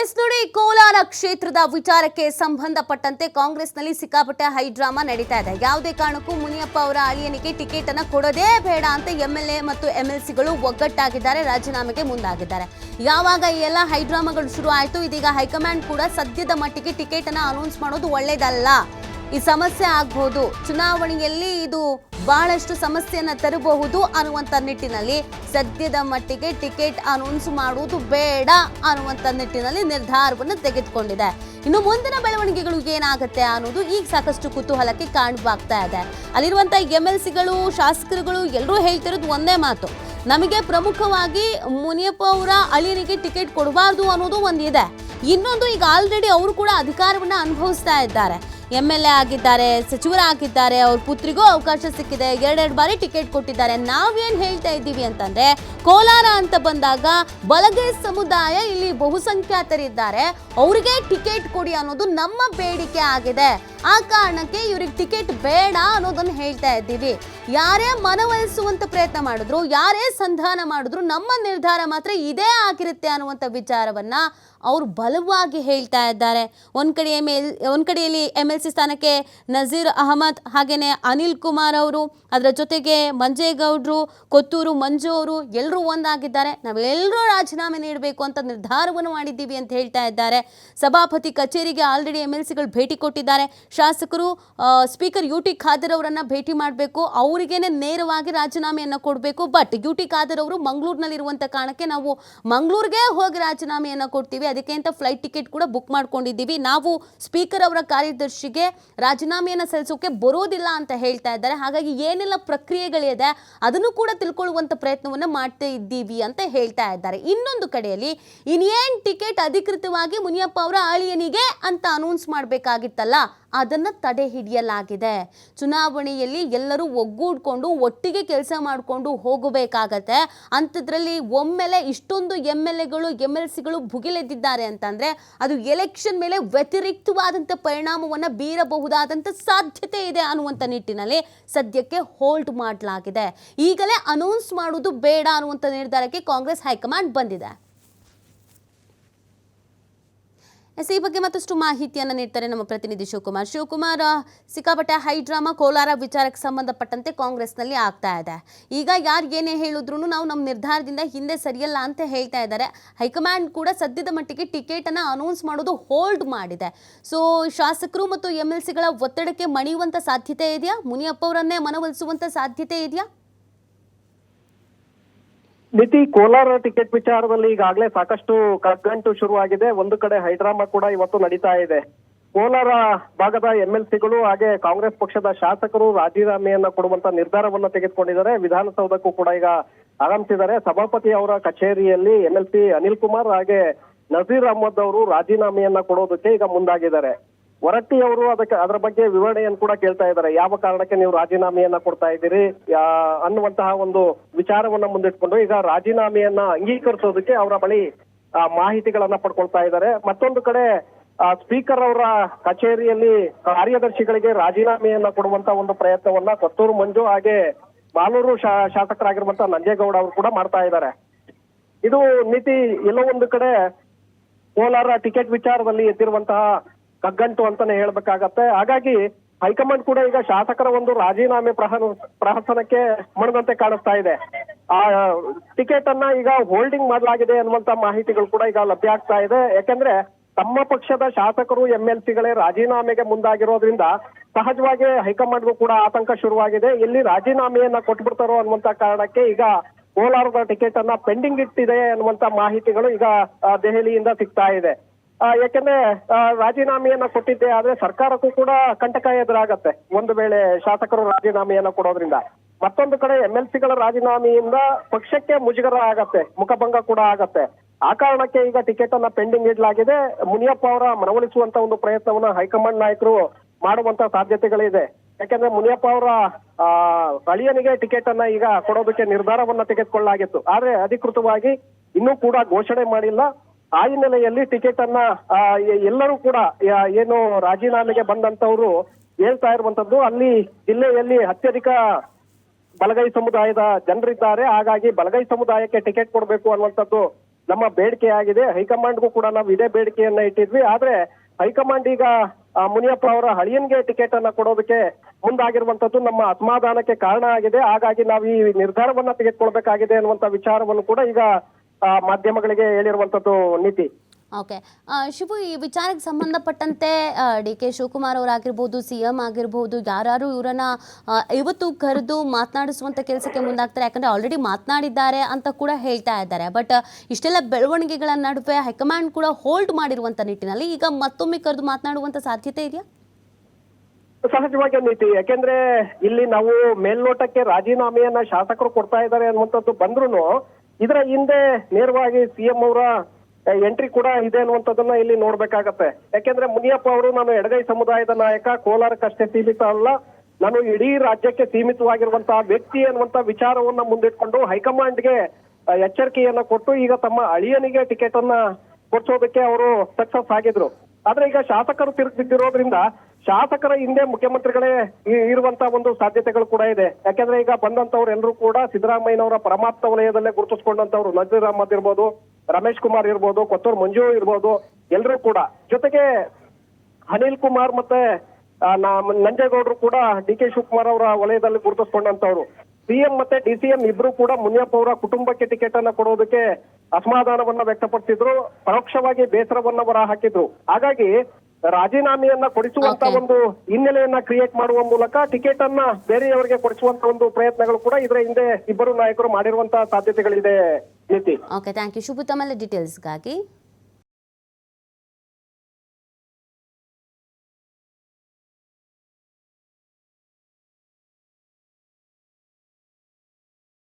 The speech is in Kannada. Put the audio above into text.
ಎಸ್ ನೋಡಿ, ಕೋಲಾರ ಕ್ಷೇತ್ರದ ವಿಚಾರಕ್ಕೆ ಸಂಬಂಧಪಟ್ಟಂತೆ ಕಾಂಗ್ರೆಸ್ನಲ್ಲಿ ಸಿಕ್ಕಾಪಟ್ಟೆ ಹೈಡ್ರಾಮಾ ನಡೀತಾ ಇದೆ. ಯಾವುದೇ ಕಾರಣಕ್ಕೂ ಮುನಿಯಪ್ಪ ಅವರ ಅಳಿಯನಿಗೆ ಟಿಕೆಟ್ ಅನ್ನ ಕೊಡೋದೇ ಬೇಡ ಅಂತ ಎಂಎಲ್ಎ ಮತ್ತು ಎಂಎಲ್ಸಿಗಳು ಎಲ್ ಸಿಗಳು ಒಗ್ಗಟ್ಟಾಗಿದ್ದಾರೆ, ರಾಜೀನಾಮೆಗೆ ಮುಂದಾಗಿದ್ದಾರೆ. ಯಾವಾಗ ಈ ಎಲ್ಲ ಹೈಡ್ರಾಮಾಗಳು ಶುರು ಆಯಿತು, ಇದೀಗ ಹೈಕಮಾಂಡ್ ಕೂಡ ಸದ್ಯದ ಮಟ್ಟಿಗೆ ಟಿಕೆಟ್ ಅನ್ನ ಅನೌನ್ಸ್ ಮಾಡೋದು ಒಳ್ಳೇದಲ್ಲ. ಈ ಸಮಸ್ಯೆ ಆಗ್ಬಹುದು ಚುನಾವಣೆಯಲ್ಲಿ ಇದು ಬಹಳಷ್ಟು ಸಮಸ್ಯೆಯನ್ನು ತರಬಹುದು ಅನ್ನುವಂಥ ನಿಟ್ಟಿನಲ್ಲಿ ಸದ್ಯದ ಮಟ್ಟಿಗೆ ಟಿಕೆಟ್ ಅನೌನ್ಸ್ ಮಾಡುವುದು ಬೇಡ ಅನ್ನುವಂಥ ನಿಟ್ಟಿನಲ್ಲಿ ನಿರ್ಧಾರವನ್ನು ತೆಗೆದುಕೊಂಡಿದೆ. ಇನ್ನು ಮುಂದಿನ ಬೆಳವಣಿಗೆಗಳು ಏನಾಗುತ್ತೆ ಅನ್ನೋದು ಈಗ ಸಾಕಷ್ಟು ಕುತೂಹಲಕ್ಕೆ ಕಾರಣವಾಗ್ತಾ ಇದೆ. ಅಲ್ಲಿರುವಂಥ ಎಂ ಎಲ್ ಸಿಗಳು ಶಾಸಕರುಗಳು ಎಲ್ಲರೂ ಹೇಳ್ತಿರೋದು ಒಂದೇ ಮಾತು. ನಮಗೆ ಪ್ರಮುಖವಾಗಿ ಮುನಿಯಪ್ಪ ಅವರ ಅಳಿಯನಿಗೆ ಟಿಕೆಟ್ ಕೊಡಬಾರ್ದು ಅನ್ನೋದು ಒಂದು ಇದೆ ಇನ್ನೊಂದು ಈಗ ಆಲ್ರೆಡಿ ಅವರು ಕೂಡ ಅಧಿಕಾರವನ್ನು ಅನುಭವಿಸ್ತಾ ಇದ್ದಾರೆ. ಎಂ ಎಲ್ ಎ ಆಗಿದ್ದಾರೆ ಸಚಿವರಾಗಿದ್ದಾರೆ ಅವ್ರ ಪುತ್ರಿಗೂ ಅವಕಾಶ ಸಿಕ್ಕಿದೆ. ಎರಡೆರಡು ಬಾರಿ ಟಿಕೆಟ್ ಕೊಟ್ಟಿದ್ದಾರೆ. ನಾವೇನು ಹೇಳ್ತಾ ಇದ್ದೀವಿ ಅಂತಂದ್ರೆ, ಕೋಲಾರ ಅಂತ ಬಂದಾಗ ಬಲಗೆ ಸಮುದಾಯ ಇಲ್ಲಿ ಬಹುಸಂಖ್ಯಾತರಿದ್ದಾರೆ. ಅವರಿಗೆ ಟಿಕೆಟ್ ಕೊಡಿ ಅನ್ನೋದು ನಮ್ಮ ಬೇಡಿಕೆ ಆಗಿದೆ. ಆ ಕಾರಣಕ್ಕೆ ಇವ್ರಿಗೆ ಟಿಕೆಟ್ ಬೇಡ ಅನ್ನೋದನ್ನ ಹೇಳ್ತಾ ಇದ್ದೀವಿ. ಯಾರೇ ಮನವೊಲಿಸುವಂತ ಪ್ರಯತ್ನ ಮಾಡಿದ್ರು, ಯಾರೇ ಸಂಧಾನ ಮಾಡಿದ್ರು, ನಮ್ಮ ನಿರ್ಧಾರ ಮಾತ್ರ ಇದೇ ಆಗಿರುತ್ತೆ ಅನ್ನುವಂಥ ವಿಚಾರವನ್ನ ಅವರು ಬಲವಾಗಿ ಹೇಳ್ತಾ ಇದ್ದಾರೆ. ಒಂದು ಕಡೆ ಎಂ ಎಲ್ ಒಂದು ಕಡೆಯಲ್ಲಿ ಎಂ ಎಲ್ ಸಿ ಸ್ಥಾನಕ್ಕೆ ನಜೀರ್ ಅಹಮದ್ ಹಾಗೇನೇ ಅನಿಲ್ ಕುಮಾರ್ ಅವರು, ಅದರ ಜೊತೆಗೆ ಮಂಜೇಗೌಡರು, ಕೊತ್ತೂರು ಮಂಜು ಅವರು ಎಲ್ಲರೂ ಒಂದಾಗಿದ್ದಾರೆ. ನಾವೆಲ್ಲರೂ ರಾಜೀನಾಮೆ ನೀಡಬೇಕು ಅಂತ ನಿರ್ಧಾರವನ್ನು ಮಾಡಿದ್ದೀವಿ ಅಂತ ಹೇಳ್ತಾ ಇದ್ದಾರೆ. ಸಭಾಪತಿ ಕಚೇರಿಗೆ ಆಲ್ರೆಡಿ ಎಂ ಎಲ್ ಸಿಗಳು ಭೇಟಿ ಕೊಟ್ಟಿದ್ದಾರೆ. ಶಾಸಕರು ಸ್ಪೀಕರ್ ಯು ಟಿ ಖಾದರ್ ಅವರನ್ನು ಭೇಟಿ ಮಾಡಬೇಕು. ಅವರಿಗೇನೆ ನೇರವಾಗಿ ರಾಜೀನಾಮೆಯನ್ನು ಕೊಡಬೇಕು. ಬಟ್ ಯು ಟಿ ಖಾದರ್ ಅವರು ಮಂಗಳೂರಿನಲ್ಲಿರುವಂಥ ಕಾರಣಕ್ಕೆ ನಾವು ಮಂಗಳೂರಿಗೆ ಹೋಗಿ ರಾಜೀನಾಮೆಯನ್ನು ಕೊಡ್ತೀವಿ. ಅದಕ್ಕೆ ಅಂತ ಫ್ಲೈಟ್ ಟಿಕೆಟ್ ಕೂಡ ಬುಕ್ ಮಾಡ್ಕೊಂಡಿದ್ದೀವಿ. ನಾವು ಸ್ಪೀಕರ್ ಅವರ ಕಾರ್ಯದರ್ಶಿಗೆ ರಾಜೀನಾಮೆಯನ್ನು ಸಲ್ಲಿಸೋಕೆ ಬರೋದಿಲ್ಲ ಅಂತ ಹೇಳ್ತಾ ಇದ್ದಾರೆ. ಹಾಗಾಗಿ ಏನೆಲ್ಲ ಪ್ರಕ್ರಿಯೆಗಳಿದೆ ಅದನ್ನು ಕೂಡ ತಿಳ್ಕೊಳ್ಳುವಂಥ ಪ್ರಯತ್ನವನ್ನು ಮಾಡ್ತಾ ಇದ್ದೀವಿ ಅಂತ ಹೇಳ್ತಾ ಇದ್ದಾರೆ. ಇನ್ನೊಂದು ಕಡೆಯಲ್ಲಿ ಇನ್ನೇನು ಟಿಕೆಟ್ ಅಧಿಕೃತವಾಗಿ ಮುನಿಯಪ್ಪ ಅವರ ಆಳಿಯನಿಗೆ ಅಂತ ಅನೌನ್ಸ್ ಮಾಡಬೇಕಾಗಿತ್ತಲ್ಲ. ಅದನ್ನ ತಡೆ ಹಿಡಿಯಲಾಗಿದೆ. ಚುನಾವಣೆಯಲ್ಲಿ ಎಲ್ಲರೂ ಒಗ್ಗೂಡ್ಕೊಂಡು, ಒಟ್ಟಿಗೆ ಕೆಲಸ ಮಾಡಿಕೊಂಡು ಹೋಗಬೇಕಾಗತ್ತೆ. ಅಂಥದ್ರಲ್ಲಿ ಒಮ್ಮೆಲೆ ಇಷ್ಟೊಂದು ಎಂ ಎಲ್ ಎಗಳು, ಎಂ ಎಲ್ ಸಿಗಳು ಭುಗಿಲೆದ್ದಿದ್ದಾರೆ ಅಂತಂದ್ರೆ ಅದು ಎಲೆಕ್ಷನ್ ಮೇಲೆ ವ್ಯತಿರಿಕ್ತವಾದಂಥ ಪರಿಣಾಮವನ್ನು ಬೀರಬಹುದಾದಂಥ ಸಾಧ್ಯತೆ ಇದೆ ಅನ್ನುವಂಥ ನಿಟ್ಟಿನಲ್ಲಿ ಸದ್ಯಕ್ಕೆ ಹೋಲ್ಡ್ ಮಾಡಲಾಗಿದೆ. ಈಗಲೇ ಅನೌನ್ಸ್ ಮಾಡುವುದು ಬೇಡ ಅನ್ನುವಂಥ ನಿರ್ಧಾರಕ್ಕೆ ಕಾಂಗ್ರೆಸ್ ಹೈಕಮಾಂಡ್ ಬಂದಿದೆ. ಎಸ್ ಈ ಬಗ್ಗೆ ಮತ್ತಷ್ಟು ಮಾಹಿತಿಯನ್ನು ನೀಡ್ತಾರೆ ನಮ್ಮ ಪ್ರತಿನಿಧಿ ಶಿವಕುಮಾರ್. ಶಿವಕುಮಾರ್ ಸಿಕ್ಕಾಪಟ್ಟೆ ಸಿಕ್ಕಾಪಟ್ಟೆ ಹೈಡ್ರಾಮಾ ಕೋಲಾರ ವಿಚಾರಕ್ಕೆ ಸಂಬಂಧಪಟ್ಟಂತೆ ಕಾಂಗ್ರೆಸ್ನಲ್ಲಿ ಆಗ್ತಾ ಇದೆ. ಈಗ ಯಾರು ಏನೇ ಹೇಳಿದ್ರು ನಾವು ನಮ್ಮ ನಿರ್ಧಾರದಿಂದ ಹಿಂದೆ ಸರಿಯಲ್ಲ ಅಂತ ಹೇಳ್ತಾ ಇದ್ದಾರೆ. ಹೈಕಮಾಂಡ್ ಕೂಡ ಸದ್ಯದ ಮಟ್ಟಿಗೆ ಟಿಕೆಟ್ ಅನ್ನ ಅನೌನ್ಸ್ ಮಾಡೋದು ಹೋಲ್ಡ್ ಮಾಡಿದೆ. ಸೊ, ಶಾಸಕರು ಮತ್ತು ಎಂ ಎಲ್ ಸಿಗಳ ಒತ್ತಡಕ್ಕೆ ಮಣಿಯುವಂತ ಸಾಧ್ಯತೆ ಇದೆಯಾ? ಮುನಿಯಪ್ಪ ಅವರನ್ನೇ ಮನವೊಲಿಸುವಂಥ ಸಾಧ್ಯತೆ ಇದೆಯಾ? ನಿತಿ ಕೋಲಾರ ಟಿಕೆಟ್ ವಿಚಾರದಲ್ಲಿ ಈಗಾಗಲೇ ಸಾಕಷ್ಟು ಕಗ್ಗಂಟು ಶುರುವಾಗಿದೆ. ಒಂದು ಕಡೆ ಹೈಡ್ರಾಮಾ ಕೂಡ ಇವತ್ತು ನಡೀತಾ ಇದೆ. ಕೋಲಾರ ಭಾಗದ ಎಂ ಎಲ್ ಸಿಗಳು ಹಾಗೆ ಕಾಂಗ್ರೆಸ್ ಪಕ್ಷದ ಶಾಸಕರು ರಾಜೀನಾಮೆಯನ್ನ ಕೊಡುವಂತ ನಿರ್ಧಾರವನ್ನ ತೆಗೆದುಕೊಂಡಿದ್ದಾರೆ. ವಿಧಾನಸೌಧಕ್ಕೂ ಕೂಡ ಈಗ ಆಗಮಿಸಿದ್ದಾರೆ. ಸಭಾಪತಿ ಅವರ ಕಚೇರಿಯಲ್ಲಿ ಎಂ ಅನಿಲ್ ಕುಮಾರ್ ಹಾಗೆ ನಜೀರ್ ಅಹಮದ್ ಅವರು ರಾಜೀನಾಮೆಯನ್ನ ಕೊಡೋದಕ್ಕೆ ಈಗ ಮುಂದಾಗಿದ್ದಾರೆ. ಹೊರಟ್ಟಿ ಅವರು ಅದಕ್ಕೆ ಅದರ ಬಗ್ಗೆ ವಿವರಣೆಯನ್ನು ಕೂಡ ಕೇಳ್ತಾ ಇದ್ದಾರೆ. ಯಾವ ಕಾರಣಕ್ಕೆ ನೀವು ರಾಜೀನಾಮೆಯನ್ನ ಕೊಡ್ತಾ ಇದ್ದೀರಿ? ಅನ್ನುವಂತಹ ಒಂದು ವಿಚಾರವನ್ನ ಮುಂದಿಟ್ಕೊಂಡು ಈಗ ರಾಜೀನಾಮೆಯನ್ನ ಅಂಗೀಕರಿಸೋದಕ್ಕೆ ಅವರ ಬಳಿ ಮಾಹಿತಿಗಳನ್ನ ಪಡ್ಕೊಳ್ತಾ ಇದ್ದಾರೆ. ಮತ್ತೊಂದು ಕಡೆ ಸ್ಪೀಕರ್ ಅವರ ಕಚೇರಿಯಲ್ಲಿ ಕಾರ್ಯದರ್ಶಿಗಳಿಗೆ ರಾಜೀನಾಮೆಯನ್ನ ಕೊಡುವಂತ ಒಂದು ಪ್ರಯತ್ನವನ್ನ ಕೊತ್ತೂರು ಮಂಜು ಹಾಗೆ ಬಾಲೂರು ಶಾ- ಶಾಸಕರಾಗಿರುವಂತ ನಂಜೇಗೌಡ ಅವರು ಕೂಡ ಮಾಡ್ತಾ ಇದ್ದಾರೆ. ಇದು ನೀತಿ, ಎಲ್ಲೋ ಒಂದು ಕಡೆ ಕೋಲಾರ ಟಿಕೆಟ್ ವಿಚಾರದಲ್ಲಿ ಎದ್ದಿರುವಂತಹ ಕಗ್ಗಂಟು ಅಂತಾನೆ ಹೇಳ್ಬೇಕಾಗತ್ತೆ. ಹಾಗಾಗಿ ಹೈಕಮಾಂಡ್ ಕೂಡ ಈಗ ಶಾಸಕರ ಒಂದು ರಾಜೀನಾಮೆ ಪ್ರಹನ, ಪ್ರಹಸನಕ್ಕೆ ಮಣದಂತೆ ಕಾಣಿಸ್ತಾ ಇದೆ. ಆ ಟಿಕೆಟ್ ಅನ್ನ ಈಗ ಹೋಲ್ಡಿಂಗ್ ಮಾಡಲಾಗಿದೆ ಅನ್ನುವಂತ ಮಾಹಿತಿಗಳು ಕೂಡ ಈಗ ಲಭ್ಯ ಆಗ್ತಾ ಇದೆ. ಯಾಕಂದ್ರೆ ತಮ್ಮ ಪಕ್ಷದ ಶಾಸಕರು, ಎಂ ಎಲ್ ಸಿಗಳೇ ರಾಜೀನಾಮೆಗೆ ಮುಂದಾಗಿರೋದ್ರಿಂದ ಸಹಜವಾಗಿ ಹೈಕಮಾಂಡ್ಗೂ ಕೂಡ ಆತಂಕ ಶುರುವಾಗಿದೆ. ಎಲ್ಲಿ ರಾಜೀನಾಮೆಯನ್ನ ಕೊಟ್ಬಿಡ್ತಾರೋ ಅನ್ನುವಂತ ಕಾರಣಕ್ಕೆ ಈಗ ಕೋಲಾರದ ಟಿಕೆಟ್ ಅನ್ನ ಪೆಂಡಿಂಗ್ ಇಟ್ಟಿದೆ ಅನ್ನುವಂತ ಮಾಹಿತಿಗಳು ಈಗ ದೆಹಲಿಯಿಂದ ಸಿಗ್ತಾ ಇದೆ. ಯಾಕಂದ್ರೆ ರಾಜೀನಾಮೆಯನ್ನ ಕೊಟ್ಟಿದ್ದೆ, ಆದ್ರೆ ಸರ್ಕಾರಕ್ಕೂ ಕೂಡ ಕಂಟಕ ಎದುರಾಗತ್ತೆ. ಒಂದು ವೇಳೆ ಶಾಸಕರು ರಾಜೀನಾಮೆಯನ್ನ ಕೊಡೋದ್ರಿಂದ. ಮತ್ತೊಂದು ಕಡೆ ಎಂ ಎಲ್ ಸಿಗಳ ರಾಜೀನಾಮೆಯಿಂದ ಪಕ್ಷಕ್ಕೆ ಮುಜುಗರ ಆಗತ್ತೆ, ಮುಖಭಂಗ ಕೂಡ ಆಗತ್ತೆ. ಆ ಕಾರಣಕ್ಕೆ ಈಗ ಟಿಕೆಟ್ ಅನ್ನ ಪೆಂಡಿಂಗ್ ಇಡಲಾಗಿದೆ. ಮುನಿಯಪ್ಪ ಅವರ ಮನವೊಲಿಸುವಂತ ಒಂದು ಪ್ರಯತ್ನವನ್ನ ಹೈಕಮಾಂಡ್ ನಾಯಕರು ಮಾಡುವಂತ ಸಾಧ್ಯತೆಗಳಿದೆ. ಯಾಕಂದ್ರೆ ಮುನಿಯಪ್ಪ ಅವರ ಅಳಿಯನಿಗೆ ಟಿಕೆಟ್ ಅನ್ನ ಈಗ ಕೊಡೋದಕ್ಕೆ ನಿರ್ಧಾರವನ್ನ ತೆಗೆದುಕೊಳ್ಳಲಾಗಿತ್ತು. ಆದ್ರೆ ಅಧಿಕೃತವಾಗಿ ಇನ್ನೂ ಕೂಡ ಘೋಷಣೆ ಮಾಡಿಲ್ಲ. ಆ ಹಿನ್ನೆಲೆಯಲ್ಲಿ ಟಿಕೆಟ್ ಅನ್ನ ಎಲ್ಲರೂ ಕೂಡ ಏನು ರಾಜೀನಾಮೆಗೆ ಬಂದಂತವರು ಹೇಳ್ತಾ ಇರುವಂತದ್ದು ಅಲ್ಲಿ ಜಿಲ್ಲೆಯಲ್ಲಿ ಅತ್ಯಧಿಕ ಬಲಗೈ ಸಮುದಾಯದ ಜನರಿದ್ದಾರೆ. ಹಾಗಾಗಿ ಬಲಗೈ ಸಮುದಾಯಕ್ಕೆ ಟಿಕೆಟ್ ಕೊಡಬೇಕು ಅನ್ನುವಂಥದ್ದು ನಮ್ಮ ಬೇಡಿಕೆ ಆಗಿದೆ ಹೈಕಮಾಂಡ್ಗೂ ಕೂಡ ನಾವು ಇದೇ ಬೇಡಿಕೆಯನ್ನ ಇಟ್ಟಿದ್ವಿ. ಆದ್ರೆ ಹೈಕಮಾಂಡ್ ಈಗ ಮುನಿಯಪ್ಪ ಅವರ ಹಳಿಯನ್ಗೆ ಟಿಕೆಟ್ ಅನ್ನ ಕೊಡೋದಕ್ಕೆ ಮುಂದಾಗಿರುವಂತದ್ದು ನಮ್ಮ ಅಸಮಾಧಾನಕ್ಕೆ ಕಾರಣ ಆಗಿದೆ. ಹಾಗಾಗಿ ನಾವು ಈ ನಿರ್ಧಾರವನ್ನ ತೆಗೆದುಕೊಳ್ಬೇಕಾಗಿದೆ ಅನ್ನುವಂತ ವಿಚಾರವನ್ನು ಕೂಡ ಈಗ ಮಾಧ್ಯಮಗಳಿಗೆ ಹೇಳಿರುವಂತದ್ದು ನೀತಿ. ಓಕೆ. ಶಿವು ಈ ವಿಚಾರಕ್ಕೆ ಸಂಬಂಧಪಟ್ಟಂತೆ ಡಿ ಕೆ ಶಿವಕುಮಾರ್ ಅವರಾಗಿರ್ಬೋದು ಸಿ ಎಂ ಆಗಿರ್ಬೋದು ಯಾರು ಇವರನ್ನ ಇವತ್ತು ಕರೆದು ಮಾತನಾಡಿಸುವಂಥ ಕೆಲಸಕ್ಕೆ ಮುಂದಾಗ್ತಾರೆ. ಯಾಕಂದರೆ ಆಲ್ರೆಡಿ ಮಾತನಾಡಿದ್ದಾರೆ ಅಂತ ಕೂಡ ಹೇಳ್ತಾ ಇದ್ದಾರೆ. ಬಟ್ ಇಷ್ಟೆಲ್ಲ ಬೆಳವಣಿಗೆಗಳ ನಡುವೆ ಹೈಕಮಾಂಡ್ ಕೂಡ ಹೋಲ್ಡ್ ಮಾಡಿರುವಂಥ ನಿಟ್ಟಿನಲ್ಲಿ ಈಗ ಮತ್ತೊಮ್ಮೆ ಕರೆದು ಮಾತನಾಡುವಂಥ ಸಾಧ್ಯತೆ ಇದೆಯಾ? ಸಹಜವಾಗಿ ನೀತಿ. ಯಾಕೆಂದ್ರೆ ಇಲ್ಲಿ ನಾವು ಮೇಲ್ನೋಟಕ್ಕೆ ರಾಜೀನಾಮೆಯನ್ನ ಶಾಸಕರು ಕೊಡ್ತಾ ಇದ್ದಾರೆ ಅನ್ನುವಂಥದ್ದು ಬಂದ್ರು ಇದರ ಹಿಂದೆ ನೇರವಾಗಿ ಸಿಎಂ ಅವರ ಎಂಟ್ರಿ ಕೂಡ ಇದೆ ಅನ್ನುವಂಥದ್ದನ್ನ ಇಲ್ಲಿ ನೋಡ್ಬೇಕಾಗತ್ತೆ. ಯಾಕೆಂದ್ರೆ ಮುನಿಯಪ್ಪ ಅವರು ನಾನು ಎಡಗೈ ಸಮುದಾಯದ ನಾಯಕ ಕೋಲಾರಕ್ಕಷ್ಟೇ ಸೀಮಿತ ಅಲ್ಲ, ನಾನು ಇಡೀ ರಾಜ್ಯಕ್ಕೆ ಸೀಮಿತವಾಗಿರುವಂತಹ ವ್ಯಕ್ತಿ ಅನ್ನುವಂತ ವಿಚಾರವನ್ನ ಮುಂದಿಟ್ಕೊಂಡು ಹೈಕಮಾಂಡ್ಗೆ ಎಚ್ಚರಿಕೆಯನ್ನ ಕೊಟ್ಟು ಈಗ ತಮ್ಮ ಅಳಿಯನಿಗೆ ಟಿಕೆಟ್ ಅನ್ನ ಕೊಡ್ಸೋದಕ್ಕೆ ಅವರು ಸಕ್ಸಸ್ ಆಗಿದ್ರು. ಆದ್ರೆ ಈಗ ಶಾಸಕರು ತಿರುಗಿ ಬಿದ್ದಿರೋದ್ರಿಂದ ಶಾಸಕರ ಹಿಂದೆ ಮುಖ್ಯಮಂತ್ರಿಗಳೇ ಇರುವಂತ ಒಂದು ಸಾಧ್ಯತೆಗಳು ಕೂಡ ಇದೆ. ಯಾಕಂದ್ರೆ ಈಗ ಬಂದಂತವ್ರು ಎಲ್ಲರೂ ಕೂಡ ಸಿದ್ದರಾಮಯ್ಯನವರ ಪರಮಾಪ್ತ ವಲಯದಲ್ಲೇ ಗುರುತಿಸ್ಕೊಂಡಂತವ್ರು. ನಜೀರ್ ಅಹಮದ್ ಇರ್ಬೋದು, ರಮೇಶ್ ಕುಮಾರ್ ಇರ್ಬೋದು, ಕೊತ್ತೂರ್ ಮಂಜು ಇರ್ಬೋದು, ಎಲ್ಲರೂ ಕೂಡ. ಜೊತೆಗೆ ಅನಿಲ್ ಕುಮಾರ್ ಮತ್ತೆ ನಂಜೇಗೌಡರು ಕೂಡ ಡಿ ಕೆ ಶಿವಕುಮಾರ್ ಅವರ ವಲಯದಲ್ಲಿ ಗುರುತಿಸಿಕೊಂಡಂತವ್ರು. ಸಿಎಂ ಮತ್ತೆ ಡಿ ಸಿ ಎಂ ಇಬ್ರು ಕೂಡ ಮುನಿಯಪ್ಪ ಅವರ ಕುಟುಂಬಕ್ಕೆ ಟಿಕೆಟ್ ಅನ್ನ ಕೊಡೋದಕ್ಕೆ ಅಸಮಾಧಾನವನ್ನ ವ್ಯಕ್ತಪಡಿಸಿದ್ರು. ಪರೋಕ್ಷವಾಗಿ ಬೇಸರವನ್ನ ಹೊರ ಹಾಕಿದ್ರು. ಹಾಗಾಗಿ ರಾಜೀನಾಮೆಯನ್ನ ಕೊಡಿಸುವಂತ ಒಂದು ಹಿನ್ನೆಲೆಯನ್ನ ಕ್ರಿಯೇಟ್ ಮಾಡುವ ಮೂಲಕ ಟಿಕೆಟ್ ಅನ್ನ ಬೇರೆಯವರಿಗೆ ಕೊಡಿಸುವಂತ ಒಂದು ಪ್ರಯತ್ನಗಳು ಕೂಡ ಇದರ ಹಿಂದೆ ಇಬ್ಬರು ನಾಯಕರು ಮಾಡಿರುವಂತಹ ಸಾಧ್ಯತೆಗಳಿದೆ ನೀತಿ ಓಕೆ ಥ್ಯಾಂಕ್ ಯು ಶುಭ ತಮ್ಮಲ್ಲ ಡೀಟೇಲ್ಸ್ಗಾಗಿ